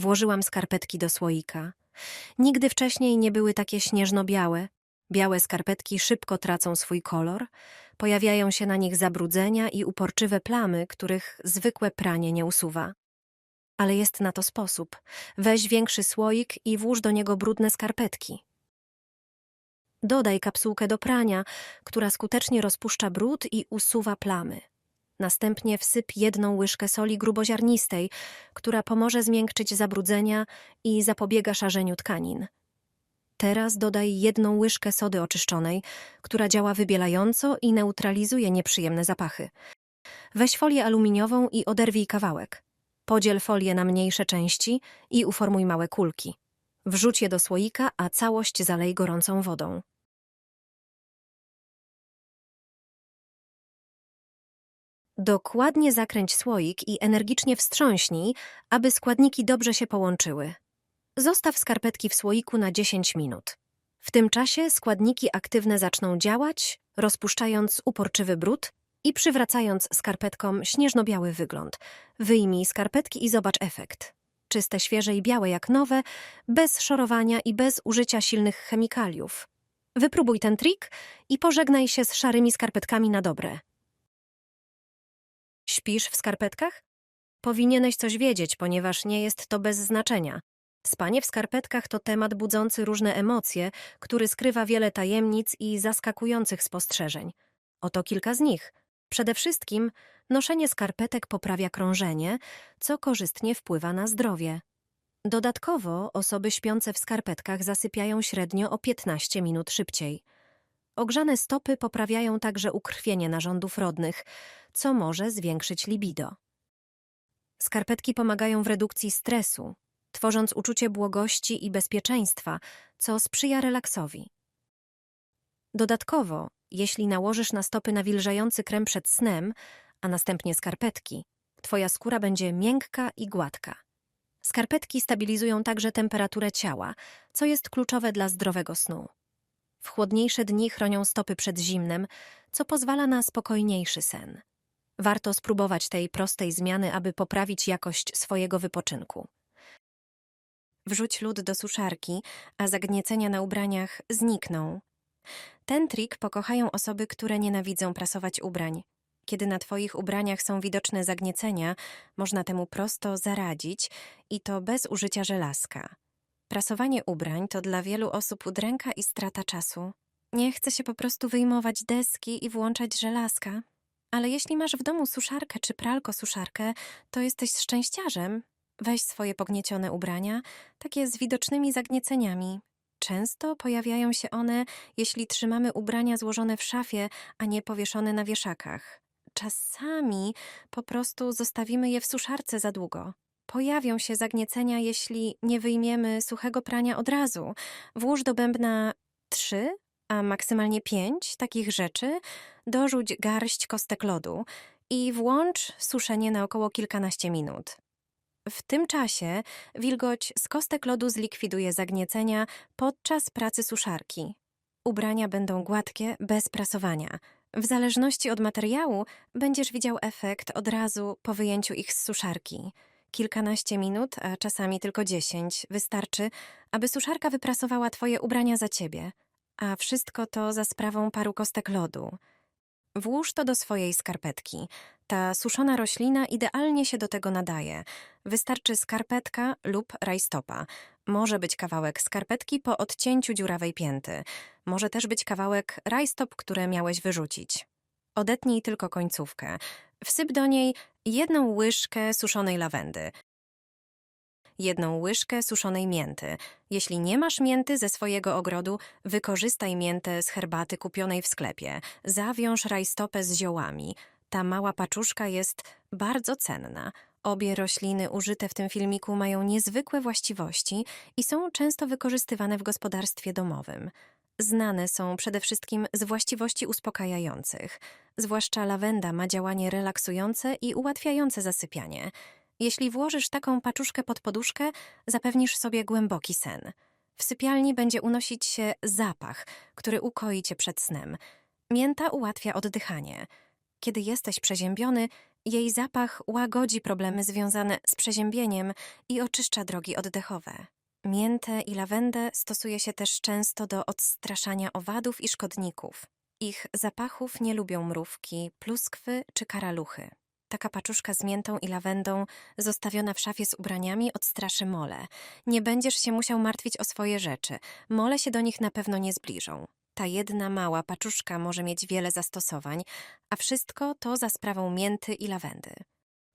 Włożyłam skarpetki do słoika. Nigdy wcześniej nie były takie śnieżno-białe. Białe skarpetki szybko tracą swój kolor, pojawiają się na nich zabrudzenia i uporczywe plamy, których zwykłe pranie nie usuwa. Ale jest na to sposób. Weź większy słoik i włóż do niego brudne skarpetki. Dodaj kapsułkę do prania, która skutecznie rozpuszcza brud i usuwa plamy. Następnie wsyp jedną łyżkę soli gruboziarnistej, która pomoże zmiękczyć zabrudzenia i zapobiega szarzeniu tkanin. Teraz dodaj jedną łyżkę sody oczyszczonej, która działa wybielająco i neutralizuje nieprzyjemne zapachy. Weź folię aluminiową i oderwij kawałek. Podziel folię na mniejsze części i uformuj małe kulki. Wrzuć je do słoika, a całość zalej gorącą wodą. Dokładnie zakręć słoik i energicznie wstrząśnij, aby składniki dobrze się połączyły. Zostaw skarpetki w słoiku na 10 minut. W tym czasie składniki aktywne zaczną działać, rozpuszczając uporczywy brud i przywracając skarpetkom śnieżno-biały wygląd. Wyjmij skarpetki i zobacz efekt. Czyste, świeże i białe jak nowe, bez szorowania i bez użycia silnych chemikaliów. Wypróbuj ten trik i pożegnaj się z szarymi skarpetkami na dobre. Śpisz w skarpetkach? Powinieneś coś wiedzieć, ponieważ nie jest to bez znaczenia. Spanie w skarpetkach to temat budzący różne emocje, który skrywa wiele tajemnic i zaskakujących spostrzeżeń. Oto kilka z nich. Przede wszystkim noszenie skarpetek poprawia krążenie, co korzystnie wpływa na zdrowie. Dodatkowo osoby śpiące w skarpetkach zasypiają średnio o 15 minut szybciej. Ogrzane stopy poprawiają także ukrwienie narządów rodnych, co może zwiększyć libido. Skarpetki pomagają w redukcji stresu, tworząc uczucie błogości i bezpieczeństwa, co sprzyja relaksowi. Dodatkowo, jeśli nałożysz na stopy nawilżający krem przed snem, a następnie skarpetki, twoja skóra będzie miękka i gładka. Skarpetki stabilizują także temperaturę ciała, co jest kluczowe dla zdrowego snu. W chłodniejsze dni chronią stopy przed zimnem, co pozwala na spokojniejszy sen. Warto spróbować tej prostej zmiany, aby poprawić jakość swojego wypoczynku. Wrzuć lód do suszarki, a zagniecenia na ubraniach znikną. Ten trik pokochają osoby, które nienawidzą prasować ubrań. Kiedy na Twoich ubraniach są widoczne zagniecenia, można temu prosto zaradzić i to bez użycia żelazka. Prasowanie ubrań to dla wielu osób udręka i strata czasu. Nie chce się po prostu wyjmować deski i włączać żelazka. Ale jeśli masz w domu suszarkę czy pralko suszarkę, to jesteś szczęściarzem. Weź swoje pogniecione ubrania, takie z widocznymi zagnieceniami. Często pojawiają się one, jeśli trzymamy ubrania złożone w szafie, a nie powieszone na wieszakach. Czasami po prostu zostawimy je w suszarce za długo. Pojawią się zagniecenia, jeśli nie wyjmiemy suchego prania od razu. Włóż do bębna trzy, a maksymalnie pięć takich rzeczy, dorzuć garść kostek lodu i włącz suszenie na około kilkanaście minut. W tym czasie wilgoć z kostek lodu zlikwiduje zagniecenia podczas pracy suszarki. Ubrania będą gładkie, bez prasowania. W zależności od materiału będziesz widział efekt od razu po wyjęciu ich z suszarki. Kilkanaście minut, a czasami tylko dziesięć, wystarczy, aby suszarka wyprasowała twoje ubrania za ciebie, a wszystko to za sprawą paru kostek lodu. Włóż to do swojej skarpetki. Ta suszona roślina idealnie się do tego nadaje. Wystarczy skarpetka lub rajstopa. Może być kawałek skarpetki po odcięciu dziurawej pięty. Może też być kawałek rajstop, które miałeś wyrzucić. Odetnij tylko końcówkę. Wsyp do niej jedną łyżkę suszonej lawendy, jedną łyżkę suszonej mięty. Jeśli nie masz mięty ze swojego ogrodu, wykorzystaj miętę z herbaty kupionej w sklepie. Zawiąż rajstopę z ziołami. Ta mała paczuszka jest bardzo cenna. Obie rośliny użyte w tym filmiku mają niezwykłe właściwości i są często wykorzystywane w gospodarstwie domowym. Znane są przede wszystkim z właściwości uspokajających. Zwłaszcza lawenda ma działanie relaksujące i ułatwiające zasypianie. Jeśli włożysz taką paczuszkę pod poduszkę, zapewnisz sobie głęboki sen. W sypialni będzie unosić się zapach, który ukoi cię przed snem. Mięta ułatwia oddychanie. Kiedy jesteś przeziębiony, Jej zapach łagodzi problemy związane z przeziębieniem i oczyszcza drogi oddechowe. Miętę i lawendę stosuje się też często do odstraszania owadów i szkodników. Ich zapachów nie lubią mrówki, pluskwy czy karaluchy. Taka paczuszka z miętą i lawendą zostawiona w szafie z ubraniami odstraszy mole. Nie będziesz się musiał martwić o swoje rzeczy. Mole się do nich na pewno nie zbliżą. Ta jedna mała paczuszka może mieć wiele zastosowań, a wszystko to za sprawą mięty i lawendy.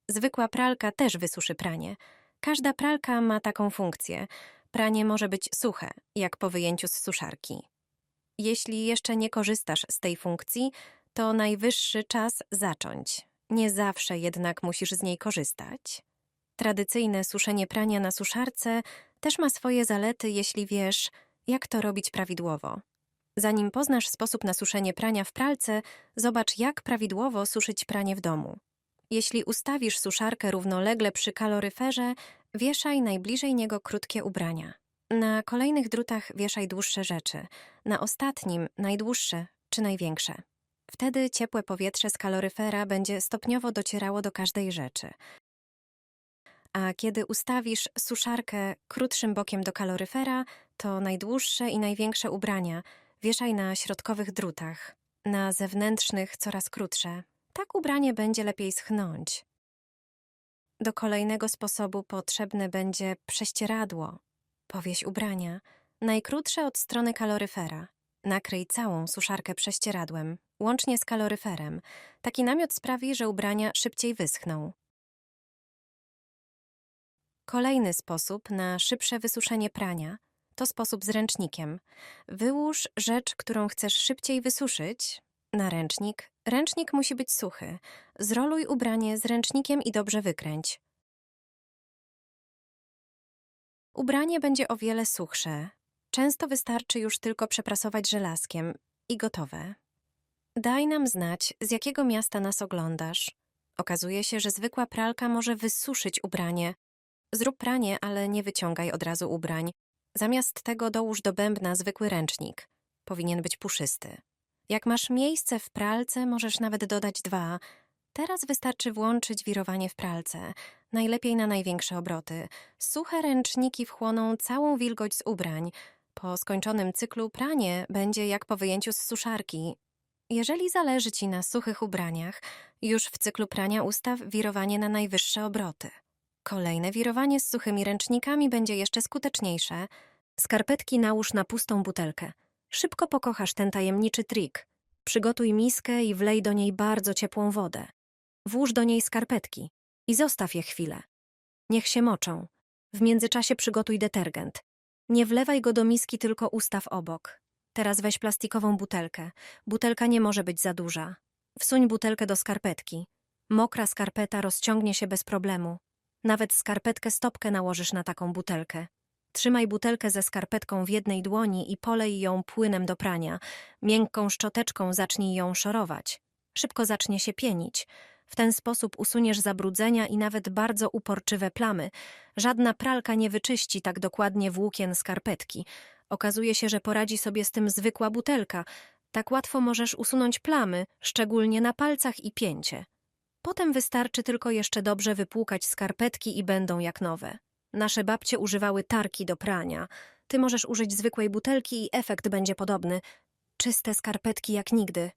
Zwykła pralka też wysuszy pranie. Każda pralka ma taką funkcję. Pranie może być suche, jak po wyjęciu z suszarki. Jeśli jeszcze nie korzystasz z tej funkcji, to najwyższy czas zacząć. Nie zawsze jednak musisz z niej korzystać. Tradycyjne suszenie prania na suszarce też ma swoje zalety, jeśli wiesz, jak to robić prawidłowo. Zanim poznasz sposób na suszenie prania w pralce, zobacz, jak prawidłowo suszyć pranie w domu. Jeśli ustawisz suszarkę równolegle przy kaloryferze, wieszaj najbliżej niego krótkie ubrania. Na kolejnych drutach wieszaj dłuższe rzeczy, na ostatnim najdłuższe czy największe. Wtedy ciepłe powietrze z kaloryfera będzie stopniowo docierało do każdej rzeczy. A kiedy ustawisz suszarkę krótszym bokiem do kaloryfera, to najdłuższe i największe ubrania wieszaj na środkowych drutach, na zewnętrznych coraz krótsze. Tak ubranie będzie lepiej schnąć. Do kolejnego sposobu potrzebne będzie prześcieradło. Powieś ubrania, najkrótsze od strony kaloryfera. Nakryj całą suszarkę prześcieradłem, łącznie z kaloryferem. Taki namiot sprawi, że ubrania szybciej wyschną. Kolejny sposób na szybsze wysuszenie prania to sposób z ręcznikiem. Wyłóż rzecz, którą chcesz szybciej wysuszyć, na ręcznik. Ręcznik musi być suchy. Zroluj ubranie z ręcznikiem i dobrze wykręć. Ubranie będzie o wiele suchsze. Często wystarczy już tylko przeprasować żelazkiem i gotowe. Daj nam znać, z jakiego miasta nas oglądasz. Okazuje się, że zwykła pralka może wysuszyć ubranie. Zrób pranie, ale nie wyciągaj od razu ubrań. Zamiast tego dołóż do bębna zwykły ręcznik. Powinien być puszysty. Jak masz miejsce w pralce, możesz nawet dodać dwa. Teraz wystarczy włączyć wirowanie w pralce, najlepiej na największe obroty. Suche ręczniki wchłoną całą wilgoć z ubrań. Po skończonym cyklu pranie będzie jak po wyjęciu z suszarki. Jeżeli zależy ci na suchych ubraniach, już w cyklu prania ustaw wirowanie na najwyższe obroty. Kolejne wirowanie z suchymi ręcznikami będzie jeszcze skuteczniejsze. Skarpetki nałóż na pustą butelkę. Szybko pokochasz ten tajemniczy trik. Przygotuj miskę i wlej do niej bardzo ciepłą wodę. Włóż do niej skarpetki i zostaw je chwilę. Niech się moczą. W międzyczasie przygotuj detergent. Nie wlewaj go do miski, tylko ustaw obok. Teraz weź plastikową butelkę. Butelka nie może być za duża. Wsuń butelkę do skarpetki. Mokra skarpeta rozciągnie się bez problemu. Nawet skarpetkę stopkę nałożysz na taką butelkę. Trzymaj butelkę ze skarpetką w jednej dłoni i polej ją płynem do prania. Miękką szczoteczką zacznij ją szorować. Szybko zacznie się pienić. W ten sposób usuniesz zabrudzenia i nawet bardzo uporczywe plamy. Żadna pralka nie wyczyści tak dokładnie włókien skarpetki. Okazuje się, że poradzi sobie z tym zwykła butelka. Tak łatwo możesz usunąć plamy, szczególnie na palcach i pięcie. Potem wystarczy tylko jeszcze dobrze wypłukać skarpetki i będą jak nowe. Nasze babcie używały tarki do prania. Ty możesz użyć zwykłej butelki i efekt będzie podobny. Czyste skarpetki jak nigdy.